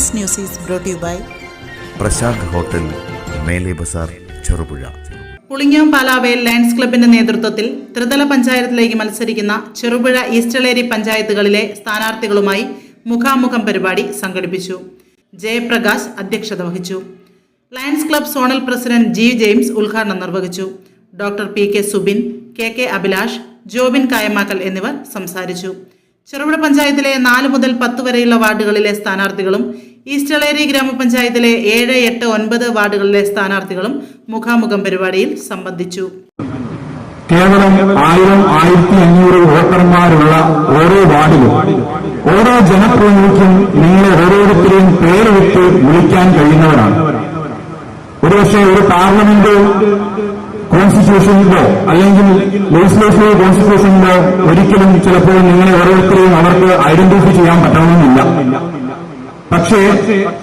This news is brought you by Prashant hotel Mele Bazar Cherupuzha. Pulingome Palavel lions ക്ലബിന്റെ നേതൃത്വത്തിൽ ത്രിതല പഞ്ചായത്തിലേക്ക് മത്സരിക്കുന്ന ചെറുപുഴ ഈസ്റ്റലേരി പഞ്ചായത്തുകളിലെ സ്ഥാനാർത്ഥികളുമായി മുഖാമുഖം പരിപാടി സംഘടിപ്പിച്ചു. ജയപ്രകാശ് അധ്യക്ഷത വഹിച്ചു. Lions club zonal president G James ഉദ്ഘാടനം നിർവഹിച്ചു. Doctor P K Subin K K Abhilash Jobin Kayamakkal എന്നിവർ സംസാരിച്ചു. ചെറുപുഴ പഞ്ചായത്തിലെ നാല് മുതൽ പത്ത് വരെയുള്ള വാർഡുകളിലെ സ്ഥാനാർത്ഥികളും ഈസ്റ്റളേരി ഗ്രാമപഞ്ചായത്തിലെ ഏഴ് എട്ട് ഒൻപത് വാർഡുകളിലെ സ്ഥാനാർത്ഥികളും മുഖാമുഖം പരിപാടിയിൽ സംബന്ധിച്ചു. കേവലം ആയിരം ആയിരത്തി അഞ്ഞൂറ് വോട്ടർമാരുള്ള ഓരോ വാർഡിലും ഓരോ ജനപ്രതിനിധിക്കും നിങ്ങളെ ഓരോരുത്തരെയും പേര് വിട്ട് വിളിക്കാൻ കഴിയുന്നവരാണ്. ഒരുപക്ഷെ ഒരു പാർലമെന്റ് കോൺസ്റ്റിറ്റ്യൂഷനിലോ അല്ലെങ്കിൽ ലെജിസ്ലേറ്റീവ് കോൺസ്റ്റിറ്റ്യൂഷനിലോ ഒരിക്കലും ചിലപ്പോൾ നിങ്ങളെ ഓരോരുത്തരെയും അവർക്ക് ഐഡന്റിഫൈ ചെയ്യാൻ പറ്റണമെന്നില്ല. പക്ഷേ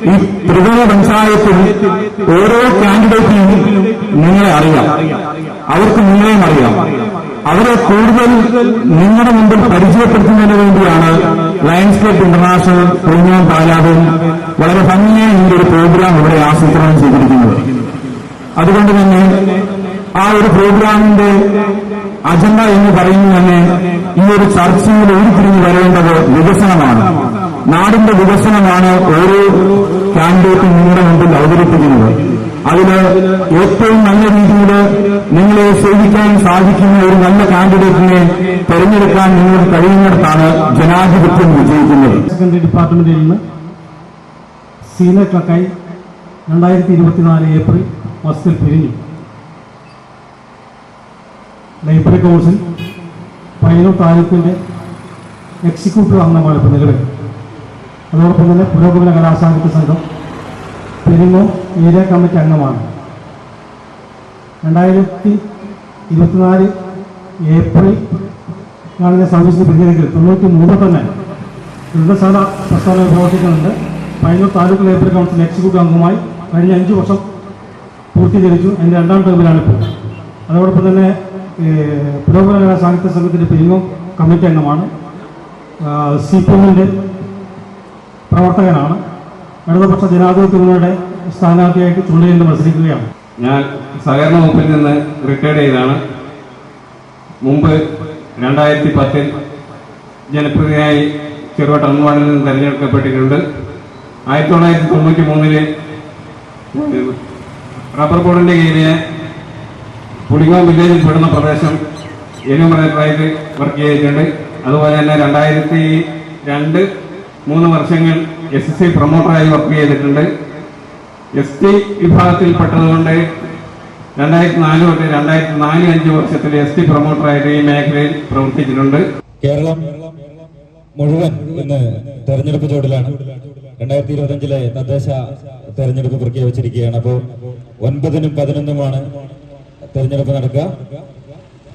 ഈ ത്രിതല പഞ്ചായത്തിൽ ഓരോ കാൻഡിഡേറ്റിനും നിങ്ങളെ അറിയാം. അവർക്ക് നിങ്ങളെയും അറിയാം. അവരെ കൂടുതൽ നിങ്ങളുടെ മുമ്പിൽ പരിചയപ്പെടുത്തുന്നതിന് വേണ്ടിയാണ് ലയൻസ് ക്ലബ് ഇന്റർനാഷണൽ പ്രീമിയം പാലാവിൽ വളരെ ഭംഗിയായി ഈ ഒരു പ്രോഗ്രാം ഇവിടെ ആസൂത്രണം ചെയ്തിരിക്കുന്നത്. അതുകൊണ്ട് തന്നെ ആ ഒരു പ്രോഗ്രാമിന്റെ അജണ്ട എന്ന് പറയുന്നത് തന്നെ ഈ ഒരു ചർച്ചയിൽ ഉരുത്തിരിഞ്ഞു വരേണ്ടത് വികസനമാണ്. നാടിന്റെ വികസനമാണ് ഓരോ കാൻഡിഡേറ്റും നിങ്ങളുടെ മുമ്പിൽ അവതരിപ്പിക്കുന്നത്. അതിന് ഏറ്റവും നല്ല രീതിയിൽ നിങ്ങളെ സേവിക്കാൻ സാധിക്കുന്ന ഒരു നല്ല കാൻഡിഡേറ്റിനെ തെരഞ്ഞെടുക്കാൻ നിങ്ങൾക്ക് കഴിയുന്നിടത്താണ് ജനാധിപത്യം വിജയിക്കുന്നത്. സെക്കൻഡറി ഡിപ്പാർട്ട്മെന്റിൽ നിന്ന് സീനിയർ ക്ലർക്കായി രണ്ടായിരത്തി ഇരുപത്തിനാല് ഏപ്രിൽ മാസത്തിൽ പിരിഞ്ഞു. ലൈബ്രറി കൗൺസിൽ പയ്യന്നൂർ താലൂക്കിന്റെ എക്സിക്യൂട്ടീവ് അംഗമാണ് ഇപ്പോൾ നിലവിൽ. അതോടൊപ്പം തന്നെ പുരോഗമന കലാസാഹിത്യ സംഘം പെരിങ്ങോ ഏരിയ കമ്മിറ്റി അംഗമാണ്. രണ്ടായിരത്തി ഇരുപത്തിനാല് ഏപ്രിൽ ആണ് ഞാൻ സർവീസിന് പിരിഞ്ഞെങ്കിൽ തൊണ്ണൂറ്റി മൂന്ന് തന്നെ ദുരിതസാധ പ്രസ്ഥാനം പ്രവർത്തിക്കുന്നുണ്ട്. Payyanur taluk library council executive അംഗമായി കഴിഞ്ഞ അഞ്ച് വർഷം പൂർത്തീകരിച്ചു. എന്റെ രണ്ടാം ടേമിലാണ് ഇപ്പോൾ. അതോടൊപ്പം തന്നെ പുരോഗമന സാഹിത്യ സംഘത്തിന്റെ പെരിങ്ങോ കമ്മിറ്റി അംഗമാണ്. സി പി എമ്മിന്റെ പ്രവർത്തകനാണ്. ഇടതുപക്ഷ ജനാധിപത്യ മുന്നണിയുടെ സ്ഥാനാർത്ഥിയായിട്ട് ചുണ്ടയിൽ മത്സരിക്കുകയാണ്. ഞാൻ സഹകരണ വകുപ്പിൽ നിന്ന് റിട്ടയർഡ് ചെയ്താണ് മുമ്പ് രണ്ടായിരത്തി പത്തിൽ ജനപ്രതിനിധിയായി ചെറുവട്ട അൺവാർഡിൽ നിന്ന് തെരഞ്ഞെടുക്കപ്പെട്ടിട്ടുണ്ട്. ആയിരത്തി തൊള്ളായിരത്തി തൊണ്ണൂറ്റി മൂന്നിൽ റബ്ബർ ബോർഡിന്റെ കീഴിലെ പുളിങ്ങോ വില്ലേജിൽ പെടുന്ന പ്രദേശം എന്യൂമറേറ്ററായിട്ട് വർക്ക് ചെയ്തിട്ടുണ്ട്. അതുപോലെ തന്നെ രണ്ടായിരത്തി രണ്ട് മൂന്ന് വർഷങ്ങൾ എസ് എസ് സി പ്രൊമോട്ടറായി വർക്ക് ചെയ്തിട്ടുണ്ട്. എസ് ടി വിഭാഗത്തിൽപ്പെട്ടതുകൊണ്ട് രണ്ടായിരത്തി നാല് തൊട്ട് രണ്ടായിരത്തി നാല് അഞ്ച് വർഷത്തിൽ എസ് ടി പ്രൊമോട്ടറായിട്ട് ഈ മേഖലയിൽ പ്രവർത്തിച്ചിട്ടുണ്ട്. കേരളം മുഴുവൻ ഇന്ന് തെരഞ്ഞെടുപ്പ് ചൂടിലാണ് രണ്ടായിരത്തി ഇരുപത്തഞ്ചിലെ തദ്ദേശ തെരഞ്ഞെടുപ്പ് പ്രഖ്യാപിച്ചിരിക്കുകയാണ്. അപ്പോൾ ഒൻപതിനും പതിനൊന്നുമാണ് തെരഞ്ഞെടുപ്പ് നടക്കുക.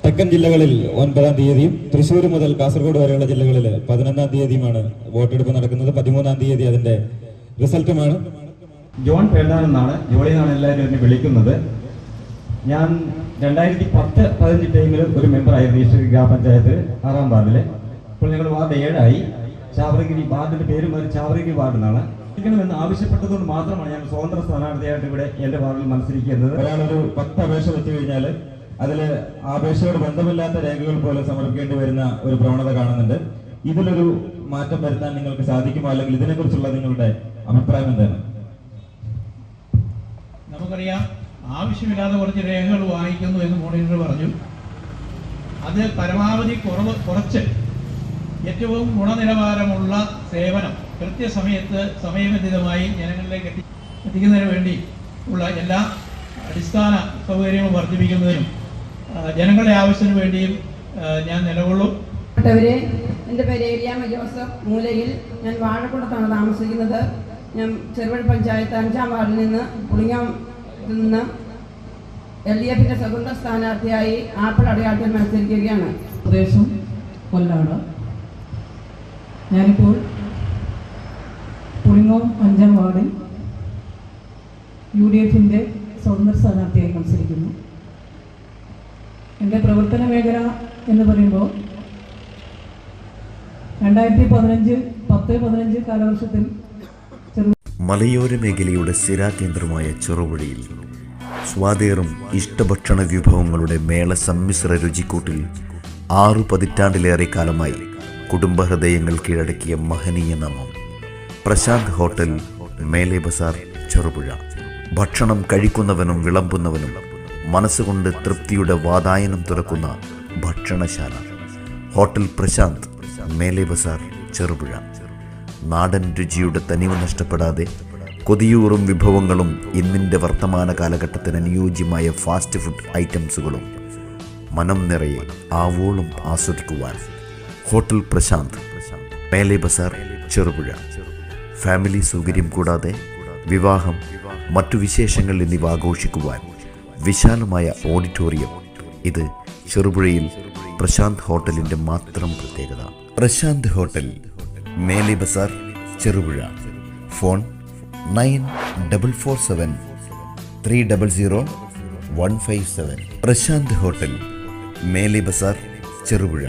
തെക്കൻ ജില്ലകളിൽ ഒൻപതാം തീയതിയും തൃശ്ശൂർ മുതൽ കാസർഗോഡ് വരെയുള്ള ജില്ലകളിൽ പതിനൊന്നാം തീയതിയുമാണ് വോട്ടെടുപ്പ് നടക്കുന്നത്. പതിമൂന്നാം തീയതി അതിന്റെ റിസൾട്ടുമാണ്. ജോൺ പേർദാൻ എന്നാണ് ജോളി എന്നാണ് എല്ലാവരും എന്നെ വിളിക്കുന്നത്. ഞാൻ രണ്ടായിരത്തി പത്ത് പതിനഞ്ച് ടൈമിൽ ഒരു മെമ്പറായിരുന്നു ഈശ്വരി ഗ്രാമപഞ്ചായത്ത് ആറാം വാർഡിൽ. ഇപ്പോൾ ഞങ്ങൾ വാർഡ് ഏഴായി. ചാവറഗിരി വാർഡിന്റെ പേര് മാറി ചാവറഗിരി വാർഡ് എന്നാണ്. എന്ന് ആവശ്യപ്പെട്ടതുകൊണ്ട് മാത്രമാണ് ഞാൻ സ്വതന്ത്ര സ്ഥാനാർത്ഥിയായിട്ട് ഇവിടെ എന്റെ വാർഡിൽ മത്സരിക്കുന്നത്. ഒരാളൊരു പത്ത് അപേക്ഷ വെച്ച് കഴിഞ്ഞാൽ അതിൽ അപേക്ഷയോട് ബന്ധമില്ലാത്ത രേഖകൾ പോലെ സമർപ്പിക്കേണ്ടി വരുന്ന ഒരു പ്രവണത കാണുന്നുണ്ട്. ഇതിലൊരു മാറ്റം വരുത്താൻ നിങ്ങൾക്ക് സാധിക്കുമോ? അല്ലെങ്കിൽ ഇതിനെക്കുറിച്ചുള്ള നിങ്ങളുടെ അഭിപ്രായം എന്താണ്? നമുക്കറിയാം ആവശ്യമില്ലാതെ കുറച്ച് രേഖകൾ വാങ്ങിക്കുന്നു എന്ന് മോണിറ്റർ പറഞ്ഞു. അത് പരമാവധി കുറവ് കുറച്ച് ഏറ്റവും ഗുണനിലവാരമുള്ള സേവനം കൃത്യസമയത്ത് സമയബന്ധിതമായി ജനങ്ങളിലേക്ക് എത്തി എത്തിക്കുന്നതിന് വേണ്ടി ഉള്ള എല്ലാ അടിസ്ഥാന സൗകര്യങ്ങളും വർദ്ധിപ്പിക്കുന്നതിനും ജനങ്ങളുടെ ആവശ്യത്തിന് വേണ്ടിയും ഞാൻ നിലകൊള്ളും. എന്റെ എന്റെ പേര് ഏലിയാമ്മ ജോസഫ്. മൂലയിൽ ഞാൻ വാഴക്കുളത്താണ് താമസിക്കുന്നത്. ഞാൻ ചെറുപുഴ പഞ്ചായത്ത് അഞ്ചാം വാർഡിൽ നിന്ന് പുളിങ്ങാം നിന്ന് എൽ ഡി എഫിന്റെ സ്വതന്ത്ര സ്ഥാനാർത്ഥിയായി ആപ്പിൾ അടയാളത്തിൽ മത്സരിക്കുകയാണ്. പ്രദേശം കൊല്ലാണ് ഞാനിപ്പോൾ പുളിങ്ങോം അഞ്ചാം വാർഡിൽ യു ഡി എഫിന്റെ സ്വതന്ത്ര സ്ഥാനാർത്ഥിയായി മത്സരിക്കുന്നു. എന്റെ പ്രവർത്തന മേഖല എന്ന് പറയുമ്പോൾ രണ്ടായിരത്തി പതിനഞ്ച് പത്ത് പതിനഞ്ച് കാലവർഷത്തിൽ മലയോര മേഖലയുടെ സ്ഥിരാകേന്ദ്രമായ ചെറുപുഴയിൽ സ്വാതേറും ഇഷ്ടഭക്ഷണ വിഭവങ്ങളുടെ മേള സമ്മിശ്ര രുചിക്കൂട്ടിൽ ആറു പതിറ്റാണ്ടിലേറെ കാലമായി കുടുംബഹൃദയങ്ങൾ കീഴടക്കിയ മഹനീയ നാമം. പ്രശാന്ത് ഹോട്ടൽ മേലെ ബസാർ ചെറുപുഴ. ഭക്ഷണം കഴിക്കുന്നവനും വിളമ്പുന്നവനും മനസ്സുകൊണ്ട് തൃപ്തിയുടെ വാതായനം തുറക്കുന്ന ഭക്ഷണശാല. ഹോട്ടൽ പ്രശാന്ത് മേലെ ബസാർ ചെറുപുഴ. നാടൻ രുചിയുടെ തനിവ് നഷ്ടപ്പെടാതെ കൊതിയൂറും വിഭവങ്ങളും ഇന്നിന്റെ വർത്തമാന കാലഘട്ടത്തിന് അനുയോജ്യമായ ഫാസ്റ്റ് ഫുഡ് ഐറ്റംസുകളും മനം നിറയെ ആവോളം ആസ്വദിക്കുവാൻ ഹോട്ടൽ പ്രശാന്ത് മേലെ ബസാർ ചെറുപുഴ. ഫാമിലി സൗകര്യം കൂടാതെ വിവാഹം മറ്റു വിശേഷങ്ങൾ എന്നിവ ആഘോഷിക്കുവാൻ വിശാലമായ ഓഡിറ്റോറിയം. ഇത് ചെറുപുഴയിൽ പ്രശാന്ത് ഹോട്ടലിന്റെ മാത്രം പ്രത്യേകത. Prashant hotel Mele Bazar Cherupuzha. Phone nine double four seven three double zero one five seven. Prashant hotel Mele Bazar Cherupuzha.